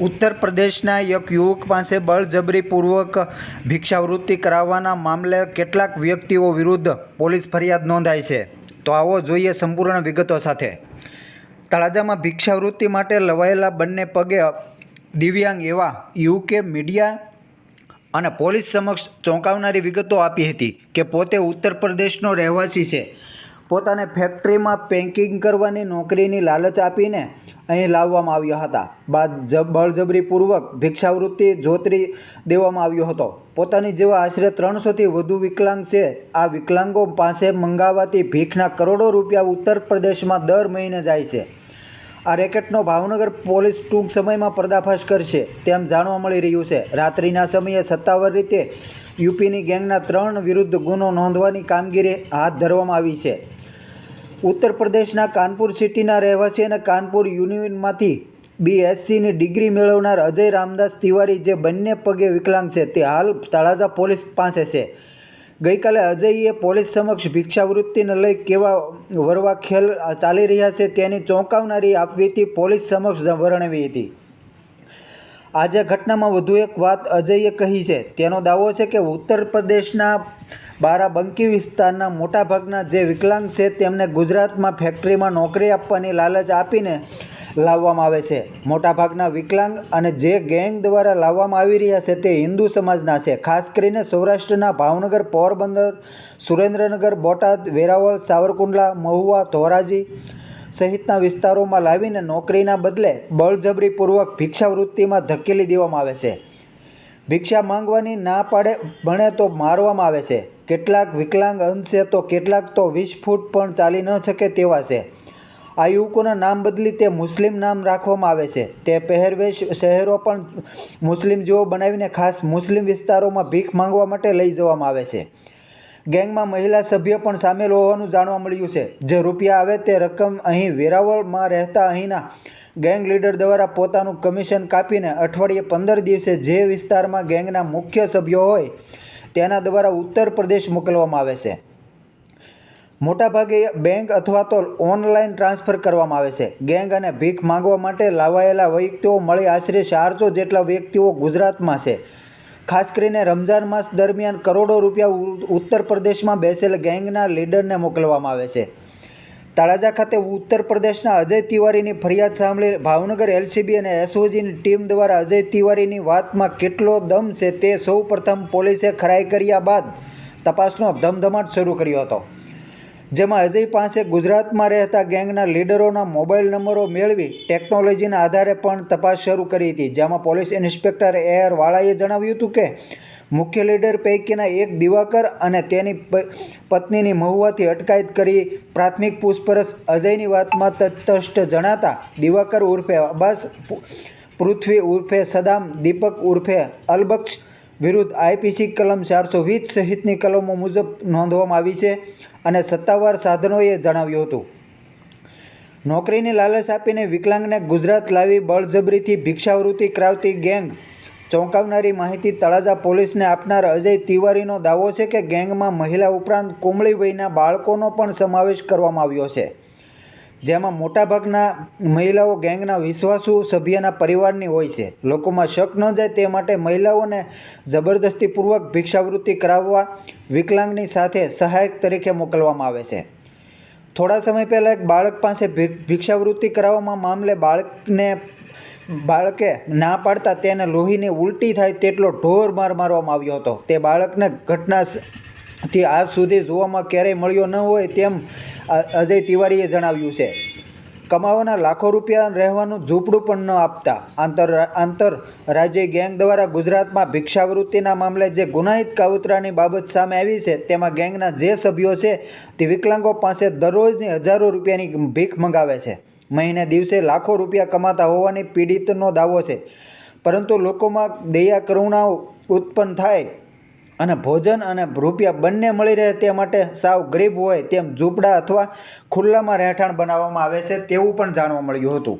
ઉત્તર પ્રદેશના એક યુવક પાસે બળજબરીપૂર્વક ભિક્ષાવૃત્તિ કરાવવાના મામલે કેટલાક વ્યક્તિઓ વિરુદ્ધ પોલીસ ફરિયાદ નોંધાઈ છે. તો આવો જોઈએ સંપૂર્ણ વિગતો સાથે. તળાજામાં ભિક્ષાવૃત્તિ માટે લવાયેલા બંને પગે દિવ્યાંગ એવા યુકે મીડિયા અને પોલીસ સમક્ષ ચોંકાવનારી વિગતો આપી હતી કે પોતે ઉત્તર પ્રદેશનો રહેવાસી છે. પોતાને ફેક્ટરીમાં પેકિંગ કરવાની નોકરીની લાલચ આપીને અહીં લાવવામાં આવ્યા હતા. બાદ બળજબરીપૂર્વક ભિક્ષાવૃત્તિ જોતરી દેવામાં આવ્યો હતો. પોતાની જેવા આશરે ત્રણસોથી વધુ વિકલાંગ છે આ વિકલાંગો પાસે મંગાવાતી ભીખના કરોડો રૂપિયા ઉત્તર પ્રદેશમાં દર મહિને જાય છે. આ રેકેટનો ભાવનગર પોલીસ ટૂંક સમયમાં પર્દાફાશ કરશે તેમ જાણવા મળી રહ્યું છે. રાત્રિના સમયે સત્તાવાર રીતે યુપીની ગેંગના ત્રણ વિરુદ્ધ ગુનો નોંધવાની કામગીરી હાથ ધરવામાં આવી છે. ઉત્તર પ્રદેશના કાનપુર સિટીના રહેવાસી અને કાનપુર યુનિયનમાંથી બીએસસીની ડિગ્રી મેળવનાર અજય રામદાસ તિવારી જે બંને પગે વિકલાંગ છે, તે હાલ તળાજા પોલીસ પાસે છે. ગઈકાલે અજયે પોલીસ સમક્ષ ભિક્ષાવૃત્તિને લઈ કેવા વરવા ખેલ ચાલી રહ્યા છે તેની ચોંકાવનારી આપવીતી પોલીસ સમક્ષ વર્ણવી હતી. આજે ઘટનામાં વધુ એક વાત અજયે કહી છે. તેનો દાવો છે કે ઉત્તર પ્રદેશના બારાબંકી વિસ્તારના મોટાભાગના જે વિકલાંગ છે તેમને ગુજરાતમાં ફેક્ટરીમાં નોકરી આપવાની લાલચ આપીને લાવવામાં આવે છે. મોટાભાગના વિકલાંગ અને જે ગેંગ દ્વારા લાવવામાં આવી રહ્યા છે તે હિન્દુ સમાજના છે. ખાસ કરીને સૌરાષ્ટ્રના ભાવનગર, પોરબંદર, સુરેન્દ્રનગર, બોટાદ, વેરાવળ, સાવરકુંડલા, મહુવા, ધોરાજી સહિતના વિસ્તારોમાં લાવીને નોકરીના બદલે બળજબરીપૂર્વક ભિક્ષાવૃત્તિમાં ધકેલી દેવામાં આવે છે. ભિક્ષા માંગવાની ના પાડે ભણે તો મારવામાં આવે છે. કેટલાક વિકલાંગ અંશે તો કેટલાક તો વીસ ફૂટ પણ ચાલી ન શકે તેવા છે. આ યુવકોના નામ બદલી તે મુસ્લિમ નામ રાખવામાં આવે છે. તે પહેરવેશ શહેરો પણ મુસ્લિમ જેવો બનાવીને ખાસ મુસ્લિમ વિસ્તારોમાં ભીખ માંગવા માટે લઈ જવામાં આવે છે. ગેંગમાં મહિલા સભ્ય પણ સામેલ હોવાનું જાણવા મળ્યું છે. જે રૂપિયા આવે તે રકમ અહીં વેરાવળમાં રહેતા અહીંના ગેંગ લીડર દ્વારા પોતાનું કમિશન કાપીને અઠવાડિયે પંદર દિવસે જે વિસ્તારમાં ગેંગના મુખ્ય સભ્યો હોય તેના દ્વારા ઉત્તર પ્રદેશ મોકલવામાં આવે છે. મોટાભાગે બેંક અથવા તો ઓનલાઈન ટ્રાન્સફર કરવામાં આવે છે. ગેંગ અને ભીખ માંગવા માટે લાવાયેલા વ્યક્તિઓ મળી આશરે ચારસો જેટલા વ્યક્તિઓ ગુજરાતમાં છે. ખાસ કરીને રમઝાન માસ દરમિયાન કરોડો રૂપિયા ઉત્તર પ્રદેશમાં બેસેલ ગેંગના લીડરને મોકલવામાં આવે છે. તળાજા ખાતે ઉત્તર પ્રદેશના અજય તિવારીની ફરિયાદ સાંભળી ભાવનગર એલસીબી અને એસઓજીની ટીમ દ્વારા અજય તિવારીની વાતમાં કેટલો દમ છે તે સૌ પ્રથમ પોલીસે ખરાઈ કર્યા બાદ તપાસનો ધમધમાટ શરૂ કર્યો હતો. જેમાં અજય પાસે ગુજરાતમાં રહેતા ગેંગના લીડરોના મોબાઈલ નંબરો મેળવી ટેકનોલોજીના આધારે પણ તપાસ શરૂ કરી હતી. જેમાં પોલીસ ઇન્સ્પેક્ટર એ આર વાળાએ જણાવ્યું હતું કે, મુખ્ય લીડર પૈકીના એક દિવાકર અને તેની પત્નીની મહુવાથી અટકાયત કરી પ્રાથમિક પૂછપરછ અજયની વાતમાં તટસ્થ જણાતા દિવાકર ઉર્ફે અબ્બાસ પૃથ્વી ઉર્ફે સદામ, દીપક ઉર્ફે અલબક્ષ વિરુદ્ધ આઈપીસી કલમ ચારસો વીસ સહિતની કલમો મુજબ નોંધવામાં આવી છે અને સત્તાવાર સાધનોએ જણાવ્યું હતું. નોકરીની લાલચ આપીને વિકલાંગને ગુજરાત લાવી બળજબરીથી ભિક્ષાવૃત્તિ કરાવતી ગેંગ ચોંકાવનારી માહિતી તળાજા પોલીસને આપનાર અજય તિવારીનો દાવો છે કે ગેંગમાં મહિલા ઉપરાંત કોમળી વયના બાળકોનો પણ સમાવેશ કરવામાં આવ્યો છે. જેમાં મોટાભાગના મહિલાઓ ગેંગના વિશ્વાસુ સભ્યના પરિવારની હોય છે. લોકોમાં શક ન જાય તે માટે મહિલાઓને જબરદસ્તીપૂર્વક ભિક્ષાવૃત્તિ કરાવવા વિકલાંગની સાથે સહાયક તરીકે મોકલવામાં આવે છે. થોડા સમય પહેલાં એક બાળક પાસે ભિક્ષાવૃત્તિ કરાવવામાં મામલે બાળકને, બાળકે ના પાડતા તેને લોહીની ઉલટી થાય તેટલો ઢોર માર મારવામાં આવ્યો હતો. તે બાળકને ઘટના થી આજ સુધી જોવામાં ક્યારેય મળ્યો ન હોય તેમ અજય તિવારીએ જણાવ્યું છે. કમાવાના લાખો રૂપિયા રહેવાનું ઝૂંપડું પણ ન આપતા. આંતર આંતર રાજ્ય ગેંગ દ્વારા ગુજરાતમાં ભિક્ષાવૃત્તિના મામલે જે ગુનાહિત કાવતરાની બાબત સામે આવી છે, તેમાં ગેંગના જે સભ્યો છે, તે વિકલાંગો પાસે દરરોજની હજારો રૂપિયાની ભીખ મંગાવે છે. મહિને દિવસે લાખો રૂપિયા કમાતા હોવાની પીડિતનો દાવો છે. પરંતુ લોકોમાં દયા કરુણા ઉત્પન્ન થાય અને ભોજન અને રૂપિયા બંને મળી રહે તે માટે સાવ ગરીબ હોય તેમ ઝૂંપડા અથવા ખુલ્લામાં રહેઠાણ બનાવવામાં આવે છે તેવું પણ જાણવા મળ્યું હતું.